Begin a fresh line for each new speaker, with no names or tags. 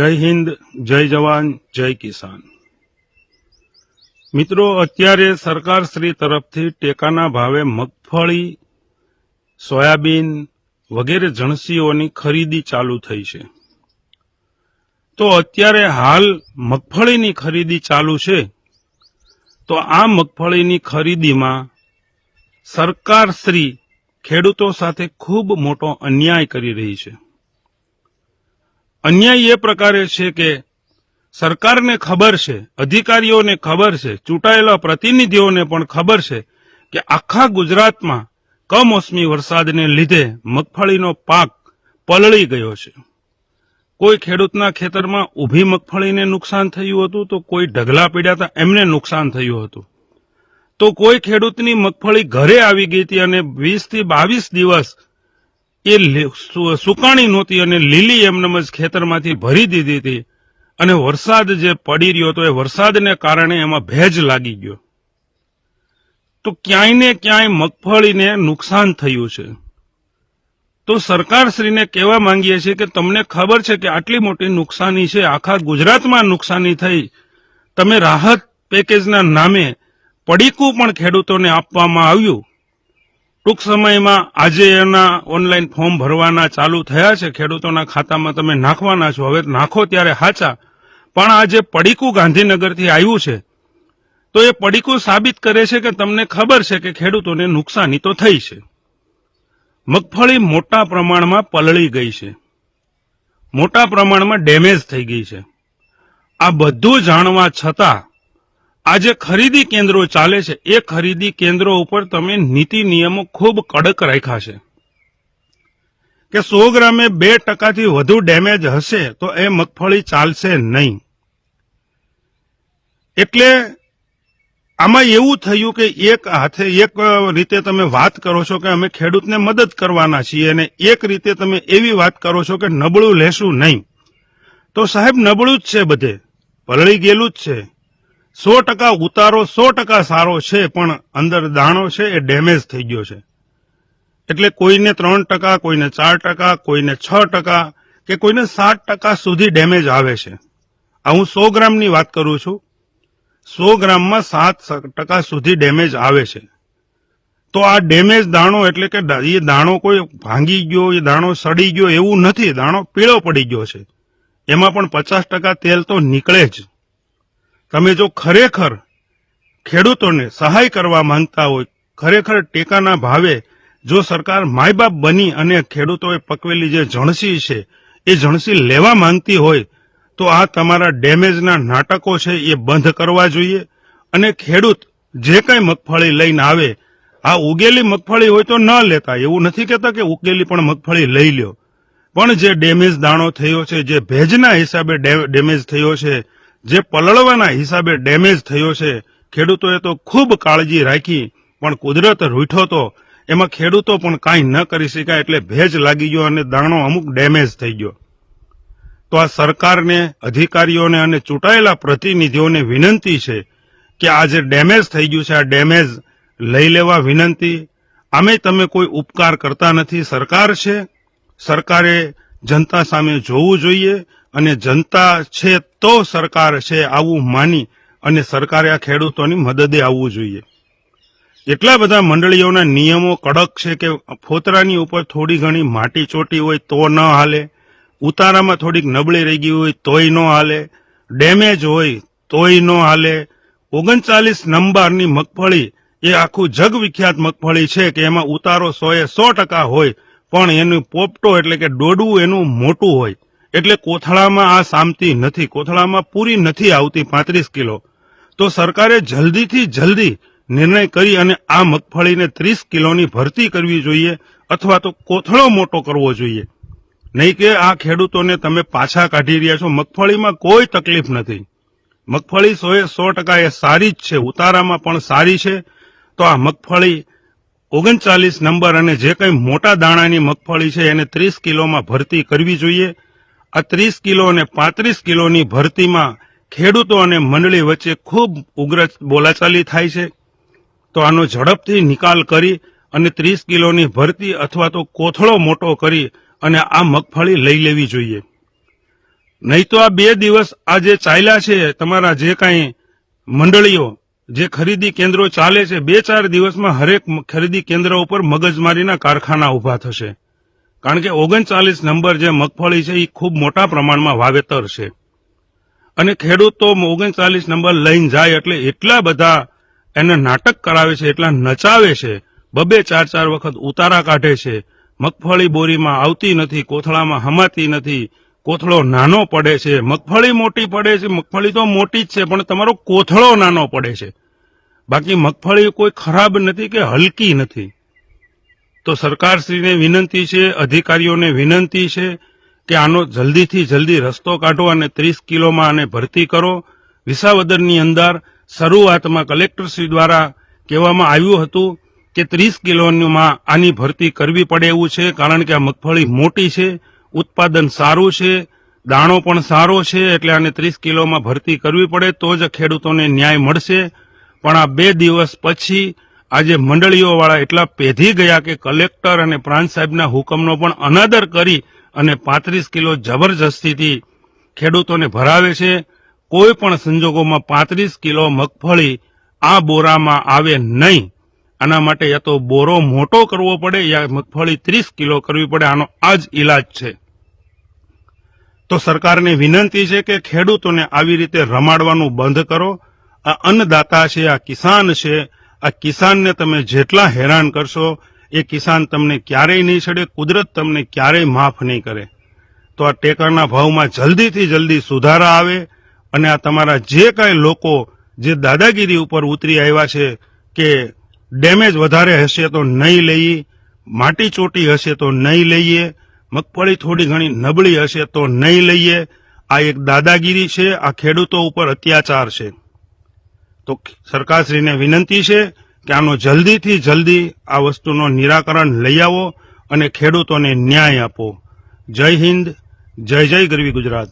જય હિન્દ, જય જવાન, જય કિસાન. મિત્રો, અત્યારે સરકાર શ્રી તરફથી ટેકાના ભાવે મગફળી, સોયાબીન વગેરે જણસીઓની ખરીદી ચાલુ થઈ છે. તો અત્યારે હાલ મગફળીની ખરીદી ચાલુ છે. તો આ મગફળીની ખરીદીમાં સરકાર શ્રી ખેડૂતો સાથે ખૂબ મોટો અન્યાય કરી રહી છે. અન્યાય એ પ્રકારે છે કે સરકારને ખબર છે, અધિકારીઓને ખબર છે, ચૂંટાયેલા પ્રતિનિધિઓને પણ ખબર છે કે આખા ગુજરાતમાં કમોસમી વરસાદને લીધે મગફળીનો પાક પલળી ગયો છે. કોઈ ખેડૂતના ખેતરમાં ઊભી મગફળીને નુકસાન થયું હતું તો કોઈ ઢગલા પીડાતા એમને નુકસાન થયું હતું. તો કોઈ ખેડૂતની મગફળી ઘરે આવી ગઈ હતી અને વીસથી બાવીસ દિવસ એ સુકાણી નહોતી અને લીલી એમનેમ જ ખેતરમાંથી ભરી દીધી હતી. અને વરસાદ જે પડી રહ્યો હતો, એ વરસાદને કારણે એમાં ભેજ લાગી ગયો. તો ક્યાંય ને ક્યાંય મગફળીને નુકસાન થયું છે. તો સરકારશ્રીને કહેવા માંગીએ છીએ કે તમને ખબર છે કે આટલી મોટી નુકસાની છે, આખા ગુજરાતમાં નુકસાની થઈ. તમે રાહત પેકેજના નામે પડીકું પણ ખેડૂતોને આપવામાં આવ્યું. ટૂંક સમયમાં આજે એના ઓનલાઈન ફોર્મ ભરવાના ચાલુ થયા છે. ખેડૂતોના ખાતામાં તમે નાખવાના છો. હવે નાખો ત્યારે હાચા. પણ આ જે પડીકું ગાંધીનગરથી આવ્યું છે, તો એ પડીકું સાબિત કરે છે કે તમને ખબર છે કે ખેડૂતોને નુકસાની તો થઈ છે. મગફળી મોટા પ્રમાણમાં પલળી ગઈ છે. મોટા પ્રમાણમાં ડેમેજ થઈ ગઈ છે. આ બધું જાણવા છતાં આ જે ખરીદી કેન્દ્રો ચાલે છે. એ ખરીદી કેન્દ્રો ઉપર તમે નીતિ નિયમો ખૂબ કડક રાખ્યા છે. કે સો ગ્રામે બે ટકાથી વધુ ડેમેજ હશે તો એ મગફળી ચાલશે નહીં. એટલે આમાં એવું થયું કે એક હાથે એક રીતે તમે વાત કરો છો કે અમે ખેડૂતને મદદ કરવાના છીએ અને એક રીતે તમે એવી વાત કરો છો કે નબળું લેશું નહીં. તો સાહેબ, નબળું જ છે બધે. પલળી ગયેલું જ છે. સો ટકા ઉતારો, સો ટકા સારો છે, પણ અંદર દાણો છે, એ ડેમેજ થઈ ગયો છે. એટલે કોઈને ત્રણ ટકા, કોઈને ચાર ટકા, કોઈને છ ટકા, કે કોઈને સાત ટકા સુધી ડેમેજ આવે છે. આ હું સો ગ્રામની વાત કરું છું. સો ગ્રામમાં સાત ટકા સુધી ડેમેજ આવે છે. તો આ ડેમેજ દાણો એટલે કે એ દાણો કોઈ ભાંગી ગયો, એ દાણો સડી ગયો એવું નથી. દાણો પીળો પડી ગયો છે. એમાં પણ પચાસ ટકા તેલ તો નીકળે જ. તમે જો ખરેખર ખેડૂતોને સહાય કરવા માંગતા હોય, ખરેખર ટેકાના ભાવે જો સરકાર માયબાપ બની અને ખેડૂતોએ પકવેલી જે જણસી છે, એ જણસી લેવા માંગતી હોય, તો આ તમારા ડેમેજના નાટકો છે, એ બંધ કરવા જોઈએ. અને ખેડૂત જે કંઈ મગફળી લઈને આવે, આ ઉગેલી મગફળી હોય તો ન લેતા. એવું નથી કહેતા કે ઉગેલી પણ મગફળી લઈ લ્યો. પણ જે ડેમેજ દાણો થયો છે, જે ભેજના હિસાબે ડેમેજ થયો છે જે પલળવાના હિસાબે ડેમેજ થયો છે, ખેડૂતોએ તો ખૂબ કાળજી રાખી, પણ કુદરત રૂઠો તો, એમાં ખેડૂતો પણ કાંઈ ન કરી શકાય એટલે ભેજ લાગી ગયો અને દાણો અમુક ડેમેજ થઈ ગયો. તો આ સરકારને, અધિકારીઓને અને ચૂંટાયેલા પ્રતિનિધિઓને વિનંતી છે કે આ જે ડેમેજ થઈ ગયું છે, આ ડેમેજ લઈ લેવા વિનંતી. આમે તમે કોઈ ઉપકાર કરતા નથી. સરકાર છે. સરકારે જનતા સામે જોવું જોઈએ. અને જનતા છે તો સરકાર છે આવું માની અને સરકારે આ ખેડૂતોની મદદે આવવું જોઈએ. એટલા બધા મંડળીઓના નિયમો કડક છે કે ફોતરાની ઉપર થોડી ઘણી માટી ચોટી હોય તો ન હાલે, ઉતારામાં થોડીક નબળી રહી ગઈ હોય તોય ન હાલે, ડેમેજ હોય તોય ન હાલે, ઓગણચાલીસ નંબરની મગફળી એ આખું જગ વિખ્યાત મગફળી છે કે એમાં ઉતારો સોએ સો ટકા હોય, પણ એનું પોપટો એટલે કે ડોડવું એનું મોટું હોય. એટલે કોથળામાં આ સામતી નથી, કોથળામાં પૂરી નથી આવતી પાંત્રીસ કિલો. તો સરકારે જલ્દીથી જલ્દી નિર્ણય કરી અને આ મગફળીને ત્રીસ કિલોની ભરતી કરવી જોઈએ અથવા તો કોથળો મોટો કરવો જોઈએ. નહીં કે આ ખેડૂતોને તમે પાછા કાઢી રહ્યા છો. મગફળીમાં કોઈ તકલીફ નથી. મગફળી સોએ સો ટકા એ સારી જ છે. ઉતારામાં પણ સારી છે. તો આ મગફળી ઓગણચાલીસ નંબર અને જે કંઈ મોટા દાણાની મગફળી છે એને ત્રીસ કિલોમાં ભરતી કરવી જોઈએ. આ ત્રીસ કિલો અને પાંત્રીસ કિલોની ભરતીમાં ખેડૂતો અને મંડળી વચ્ચે ખૂબ ઉગ્ર બોલાચાલી થાય છે. તો આનો ઝડપથી નિકાલ કરી અને ત્રીસ કિલોની ભરતી અથવા તો કોથળો મોટો કરી અને આ મગફળી લઈ લેવી જોઈએ. નહીં તો આ બે દિવસ આ જે ચાલ્યા છે, તમારા જે કાંઈ મંડળીઓ, જે ખરીદી કેન્દ્રો ચાલે છે, બે ચાર દિવસમાં હરેક ખરીદી કેન્દ્ર ઉપર મગજમારીના કારખાના ઊભા થશે. કારણ કે ઓગણચાલીસ નંબર જે મગફળી છે, એ ખૂબ મોટા પ્રમાણમાં વાવેતર છે. અને ખેડૂતો ઓગણચાલીસ નંબર લઈને જાય એટલે એટલા બધા એને નાટક કરાવે છે, એટલા નચાવે છે, બબે ચાર ચાર વખત ઉતારા કાઢે છે. મગફળી બોરીમાં આવતી નથી, કોથળામાં હમાતી નથી, કોથળો નાનો પડે છે. મગફળી મોટી પડે છે, મગફળી તો મોટી જ છે, પણ તમારો કોથળો નાનો પડે છે. બાકી મગફળી કોઈ ખરાબ નથી કે હલકી નથી. તો સરકારશ્રીને વિનંતી છે, અધિકારીઓને વિનંતી છે કે આનો જલ્દીથી જલ્દી રસ્તો કાઢો અને ત્રીસ કિલોમાં આને ભરતી કરો. વિસાવદરની અંદર શરૂઆતમાં કલેક્ટરશ્રી દ્વારા કહેવામાં આવ્યું હતું કે ત્રીસ કિલોમાં આની ભરતી કરવી પડે એવું છે, કારણ કે આ મગફળી મોટી છે, ઉત્પાદન સારું છે, દાણો પણ સારો છે, એટલે આને ત્રીસ કિલોમાં ભરતી કરવી પડે, તો જ ખેડૂતોને ન્યાય મળશે. પણ આ બે દિવસ પછી આજે મંડળીઓવાળા એટલા પેધી ગયા કે કલેક્ટર અને પ્રાંત સાહેબના હુકમનો પણ અનાદર કરી અને પાંત્રીસ કિલો જબરજસ્તીથી ખેડૂતોને ભરાવે છે. કોઈ પણ સંજોગોમાં પાંત્રીસ કિલો મગફળી આ બોરામાં આવે નહીં. આના માટે યા તો બોરો મોટો કરવો પડે યા મગફળી ત્રીસ કિલો કરવી પડે. આનો આ જ ઈલાજ છે. તો સરકારને વિનંતી છે કે ખેડૂતોને આવી રીતે રમાડવાનું બંધ કરો. આ અન્નદાતા છે, આ કિસાન છે આ કિસાનને તમે જેટલા હેરાન કરશો, એ કિસાન તમને ક્યારેય નહીં છડે, કુદરત તમને ક્યારેય માફ નહીં કરે. તો આ ટેકરના ભાવમાં જલ્દીથી જલ્દી સુધારા આવે અને આ તમારા જે કાંઈ લોકો જે દાદાગીરી ઉપર ઉતરી આવ્યા છે કે ડેમેજ વધારે હશે તો નહીં લઈએ, માટી ચોટી હશે તો નહીં લઈએ, મગફળી થોડી ઘણી નબળી હશે તો નહીં લઈએ, આ એક દાદાગીરી છે, આ ખેડૂતો ઉપર અત્યાચાર છે. તો સરકારશ્રીને વિનંતી છે કે આનો જલ્દીથી જલ્દી આ વસ્તુનો નિરાકરણ લઈ આવો અને ખેડૂતોને ન્યાય આપો. જય હિન્દ, જય જય ગરવી ગુજરાત.